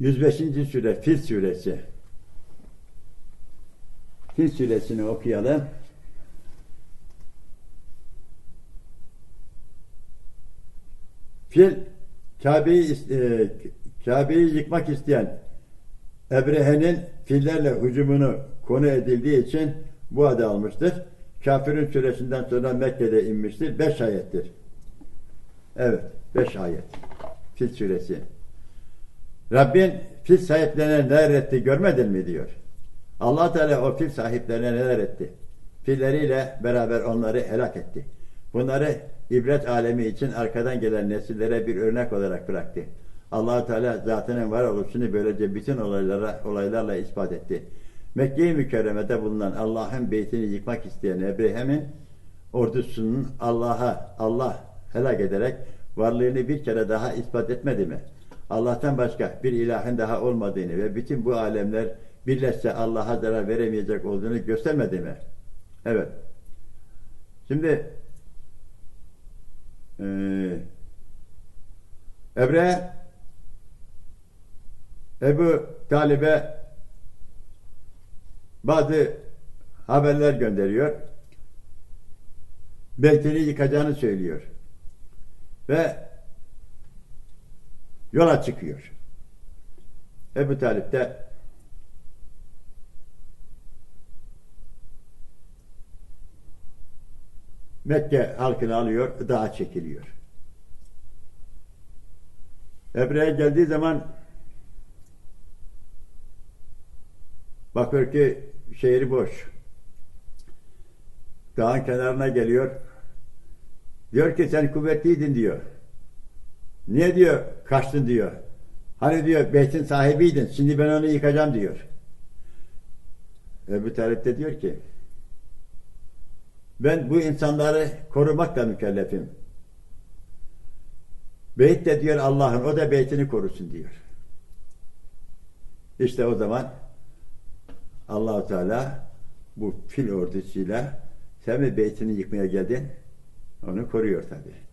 105. sure Fil suresi. Fil suresini okuyalım. Fil Kabe'yi e, Kabe'yi yıkmak isteyen Ebrehe'nin fillerle hücumunu konu edildiği için bu adı almıştır. Kafirin suresinden sonra Mekke'de inmiştir. Beş ayettir. Evet, beş ayet. Fil suresi. Rabbin fil sahiplerine neler etti görmedin mi diyor. allah Teala o fil sahiplerine neler etti. Filleriyle beraber onları helak etti. Bunları ibret alemi için arkadan gelen nesillere bir örnek olarak bıraktı. allah Teala zatının varoluşunu böylece bütün olaylara, olaylarla ispat etti. Mekke-i Mükerreme'de bulunan Allah'ın beytini yıkmak isteyen Ebrehem'in ordusunun Allah'a Allah helak ederek varlığını bir kere daha ispat etmedi mi? Allah'tan başka bir ilahın daha olmadığını ve bütün bu alemler birleşse Allah'a zarar veremeyecek olduğunu göstermedi mi? Evet. Şimdi eee Ebre Ebu Talib'e bazı haberler gönderiyor. Beytini yıkacağını söylüyor. Ve yola çıkıyor. Ebu Talip de Mekke halkını alıyor, dağa çekiliyor. Ebre'ye geldiği zaman bakıyor ki şehri boş. Dağın kenarına geliyor. Diyor ki sen kuvvetliydin diyor. Niye diyor kaçtın diyor. Hani diyor beytin sahibiydin. Şimdi ben onu yıkacağım diyor. Ebu Talip de diyor ki ben bu insanları korumakla mükellefim. Beyt de diyor Allah'ın o da beytini korusun diyor. İşte o zaman Allahu Teala bu fil ordusuyla sen mi beytini yıkmaya geldin? Onu koruyor tabii.